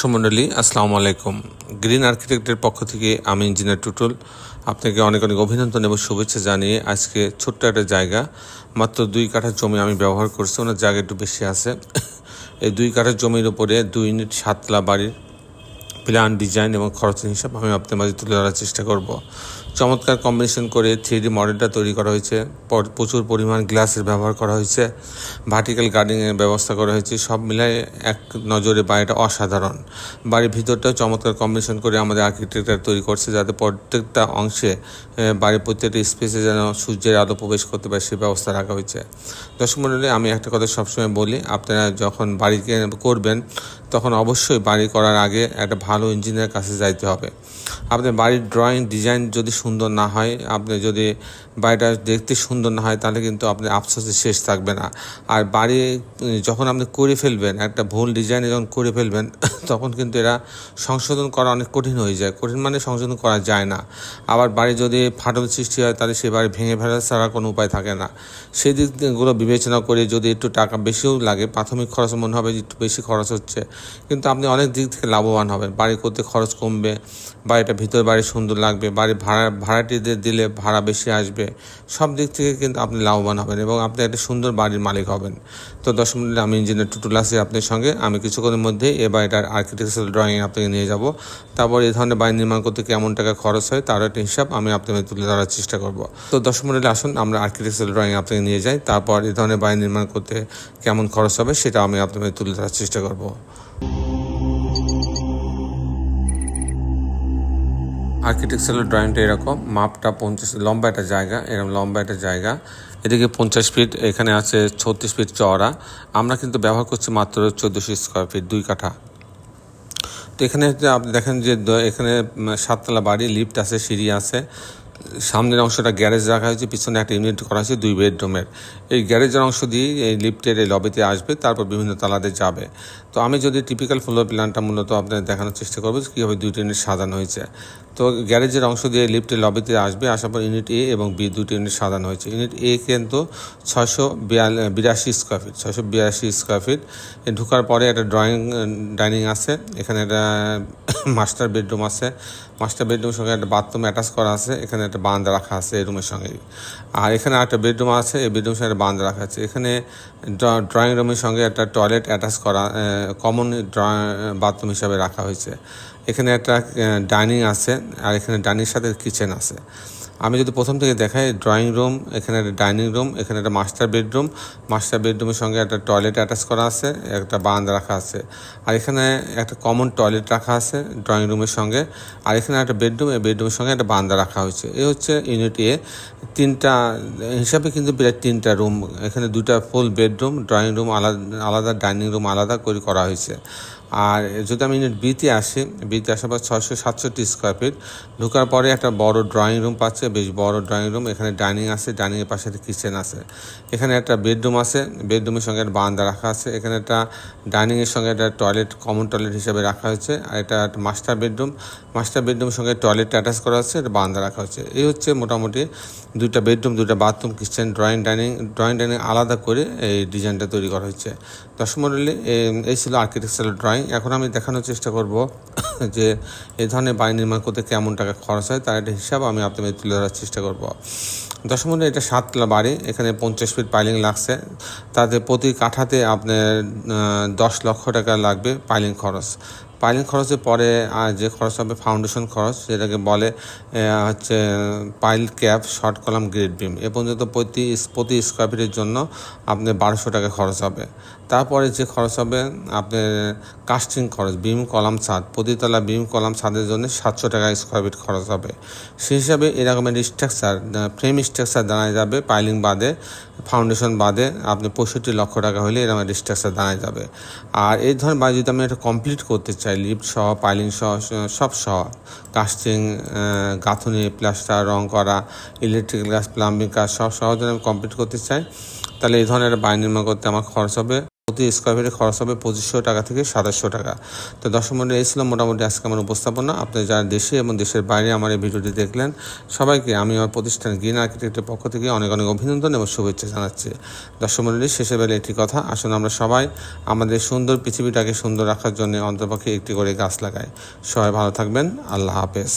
সুমন্ডলী আসসালামু আলাইকুম। গ্রিন আর্কিটেক্টের পক্ষ থেকে আমি ইঞ্জিনিয়ার টুটুল। আপনাকে অনেক অনেক অভিনন্দন এবং শুভেচ্ছা জানিয়ে আজকে ছোট্ট একটা জায়গা, মাত্র দুই কাঠা জমি আমি ব্যবহার করছি, ওনার জায়গা একটু বেশি আছে। এই দুই কাঠা জমির উপরে দুই ইউনিট সাতলা বাড়ির প্ল্যান ডিজাইন এবং খরচের হিসাব আমি আপনার মাঝে তুলে ধরার চেষ্টা করব। চমৎকার কম্বিনেশন করে থ্রি ডি মডেলটা তৈরি করা হয়েছে। প্রচুর পরিমাণ গ্লাসের ব্যবহার করা হয়েছে। ভার্টিক্যাল গার্ডেনের ব্যবস্থা করা হয়েছে। সব মিলায় এক নজরে বাড়িটা অসাধারণ। বাড়ির ভিতরটাও চমৎকার কম্বিনেশন করে আমাদের আর্কিটেক্টরা তৈরি করছে যাতে প্রত্যেকটা অংশে বাড়ির প্রত্যেকটা স্পেসে যেন সূর্যের আলো প্রবেশ করতে পারে সেই ব্যবস্থা রাখা হয়েছে। দর্শক মণ্ডলী আমি একটা কথা সবসময় বলি, আপনারা যখন বাড়ি কে- করবেন, তখন অবশ্যই বাড়ি করার আগে একটা ভালো ইঞ্জিনিয়ারের কাছে যাইতে হবে। আপনার বাড়ির ড্রয়িং ডিজাইন যদি সুন্দর না হয়, আপনি যদি বাড়িটা দেখতে সুন্দর না হয়, তাহলে কিন্তু আপনি আফসোসে শেষ থাকবে না। আর বাড়ি, যখন আপনি করে ফেলবেন, একটা ভুল ডিজাইনে যখন করে ফেলবেন, তখন কিন্তু এরা সংশোধন করা অনেক কঠিন হয়ে যায়। কঠিন মানে সংশোধন করা যায় না। আবার বাড়ি যদি ফাটল সৃষ্টি হয়, তাহলে সে বাড়ি ভেঙে ফেলা ছাড়া কোনো উপায় থাকে না। সেই দিকগুলো বিবেচনা করে যদি একটু টাকা বেশিও লাগে, প্রাথমিক খরচ মনে হবে একটু বেশি খরচ হচ্ছে, কিন্তু আপনি অনেক দিক থেকে লাভবান হবেন। বাড়ি করতে খরচ কমবে, বাড়িটা ভিতর বাড়ি সুন্দর লাগবে, বাড়ি ভাড়া ভাড়াটিদের দিলে ভাড়া বেশি আসবে, সব দিক থেকে কিন্তু আপনি লাভবান হবেন এবং আপনি একটা সুন্দর বাড়ির মালিক হবেন। তো দশ মিনিটে আমি ইঞ্জিনিয়ার টুটুল আছি আপনার সঙ্গে। আমি কিছুক্ষণের মধ্যেই এ বাড়িটার আর্কিটেকচারাল ড্রয়িং আপনাকে নিয়ে যাব। তারপর এই ধরনের বাড়ি নির্মাণ করতে কেমন টাকা খরচ হয় তার একটা হিসাব আমি আপনাকে তুলে ধরার চেষ্টা করব। তো দশ মিনিটে আসুন আমরা আর্কিটেকচারাল ড্রয়িং আপনাকে নিয়ে যাই। তারপর এই ধরনের বাড়ি নির্মাণ করতে কেমন খরচ হবে সেটা আমি আপনাকে তুলে ধরার চেষ্টা করব। আর্কিটেকচারাল ড্রয়িংটা এরকম, মাপটা পঞ্চাশ, লম্বা একটা জায়গা, এরকম লম্বা একটা জায়গা। এদিকে পঞ্চাশ ফিট এখানে আছে ছত্রিশ ফিট চওড়া। আমরা কিন্তু ব্যবহার করছি মাত্র চোদ্দোশো স্কোয়ার ফিট দুই কাঠা। তো এখানে আপনি দেখেন যে এখানে সাততলা বাড়ি লিফট আছে, সিঁড়ি আছে। সামনের অংশটা গ্যারেজ রাখা হয়েছে, পিছনে একটা ইউনিট করা হয়েছে, দুই বেডরুমের। এই গ্যারেজের অংশ দিয়ে এই লিফটের এই লবিতে আসবে, তারপর বিভিন্ন তালাতে যাবে। তো আমি যদি টিপিক্যাল ফ্লোর প্ল্যানটা মূলত আপনাদের দেখানোর চেষ্টা করব কীভাবে দুইটি ইউনিট সাজানো হয়েছে। তো গ্যারেজের অংশ দিয়ে লিফটের লবিতে আসবে, আসার পর ইউনিট এ এবং বি দুটি ইউনিট সাজানো হয়েছে। ইউনিট এ কিন্তু ছয়শো বিরাশি স্কোয়ার ফিট ছয়শো বিরাশি স্কোয়ার ফিট ঢোকার পরে একটা ড্রয়িং ডাইনিং আছে, এখানে একটা মাস্টার বেডরুম আছে। মাস্টার বেডরুমের সঙ্গে একটা বাথরুম অ্যাটাচ করা আছে, এখানে একটা বারান্দা রাখা আছে রুমের সঙ্গে। আর এখানে একটা বেডরুম আছে, এই বেডরুমের সঙ্গে বান্ধ রাখা আছে। এখানে ড্রয়িং রুমের সঙ্গে একটা টয়লেট অ্যাটাচ করা কমন বাথরুম হিসাবে রাখা হয়েছে। এখানে একটা ডাইনিং আছে, আর এখানে ডাইনিংয়ের সাথে কিচেন আছে। আমি যদি প্রথম থেকে দেখাই ড্রয়িং রুম এখানে একটা ডাইনিং রুম এখানে একটা মাস্টার বেডরুম মাস্টার বেডরুমের সঙ্গে একটা টয়লেট অ্যাটাচ করা আছে, একটা বারান্দা রাখা আছে। আর এখানে একটা কমন টয়লেট রাখা আছে ড্রয়িং রুমের সঙ্গে। আর এখানে একটা বেডরুম এই বেডরুমের সঙ্গে একটা বারান্দা রাখা হয়েছে। এ হচ্ছে ইউনিট এ তিনটা, হিসাবে কিন্তু প্রায় তিনটা রুম এখানে দুটা ফুল বেডরুম ড্রয়িং রুম আলাদা আলাদা ডাইনিং রুম আলাদা করে করা হয়েছে। আর যদি আমি ইউনিট বিতে আসি বিতে আসার পর ছয়শো সাতষট্টি স্কোয়ার ফিট ঢোকার পরে একটা বড় ড্রয়িং রুম পাচ্ছে, বেশ বড় ড্রয়িং রুম এখানে ডাইনিং আছে ডাইনিংয়ের পাশে একটা কিচেন আছে। এখানে একটা বেডরুম আছে বেডরুমের সঙ্গে একটা বারান্দা রাখা আছে। এখানে একটা ডাইনিংয়ের সঙ্গে একটা টয়লেট কমন টয়লেট হিসেবে রাখা হয়েছে। আর এটা একটা মাস্টার বেডরুম মাস্টার বেডরুমের সঙ্গে টয়লেট অ্যাটাচ করা আছে একটা বারান্দা রাখা হয়েছে। এই হচ্ছে মোটামুটি দুইটা বেডরুম দুইটা bathroom kitchen drawing dining drawing dining আলাদা করে এই ডিজাইনটা তৈরি করা হয়েছে। মডেলে এই ছিল আর্কিটেকচারাল ড্রয়িং এখন আমি দেখানোর চেষ্টা করব যে এ ধরনের বাড়ি নির্মাণ করতে কেমন টাকা খরচ হয়, তার একটা হিসাব আমি আপনাদের তুলে ধরার চেষ্টা করব। দশম এটা সাতলা বাড়ি, এখানে পঞ্চাশ ফিট পাইলিং লাগছে। তাতে প্রতি কাঠাতে আপনার দশ লক্ষ টাকা লাগবে পাইলিং খরচ। পাইলিং খরচের পরে আর যে খরচ হবে ফাউন্ডেশন খরচ যেটাকে বলে হচ্ছে pile cap short column grade beam এ পর্যন্ত প্রতি প্রতি স্কোয়ার ফিটের জন্য আপনার বারোশো টাকা খরচ হবে। তারপরে যে খরচ হবে আপনার কাস্টিং খরচ বিম কলাম ছাদ, প্রতিতলা বিম কলাম ছাদের জন্য সাতশো টাকা স্কোয়ার ফিট খরচ হবে। সেই হিসাবে এরকমের স্ট্রাকচার ফ্রেম স্ট্রাকচার দাঁড়ায় যাবে পাইলিং বাদে ফাউন্ডেশন বাদে আপনি পঁয়ষট্টি লক্ষ টাকা হলে এরকম স্ট্রাকচার দাঁড়ায় যাবে। আর এই ধরনের বাড়ি যদি আমি একটা কমপ্লিট করতে চাই লিফ্ট সহ পাইলিং সহ, সব সহ কাস্টিং গাঁথুনি প্লাস্টার রং করা ইলেকট্রিক্যাল কাজ প্লাম্বিং কাজ সব সহ যদি আমি কমপ্লিট করতে চাই, তাহলে এই ধরনের একটা বাড়ি নির্মাণ করতে আমার খরচ হবে। প্রতি স্কোয়ার ফিটে খরচ হবে পঁচিশশো টাকা থেকে সাতাশশো টাকা। তো দর্শক মন্ডলী, এই ছিল মোটামুটি আজকে আমার উপস্থাপনা। আপনি যারা দেশে এবং দেশের বাইরে আমার এই ভিডিওটি দেখলেন, সবাইকে আমি আমার প্রতিষ্ঠান গ্রিন আর্কিটেক্টের পক্ষ থেকে অনেক অনেক অভিনন্দন এবং শুভেচ্ছা জানাচ্ছি। দর্শক মন্ডলী, শেষে বেলা একটি কথা, আসুন আমরা সবাই আমাদের সুন্দর পৃথিবীটাকে সুন্দর রাখার জন্য অন্তপক্ষে একটি করে গাছ লাগাই। সবাই ভালো থাকবেন, আল্লাহ হাফেজ।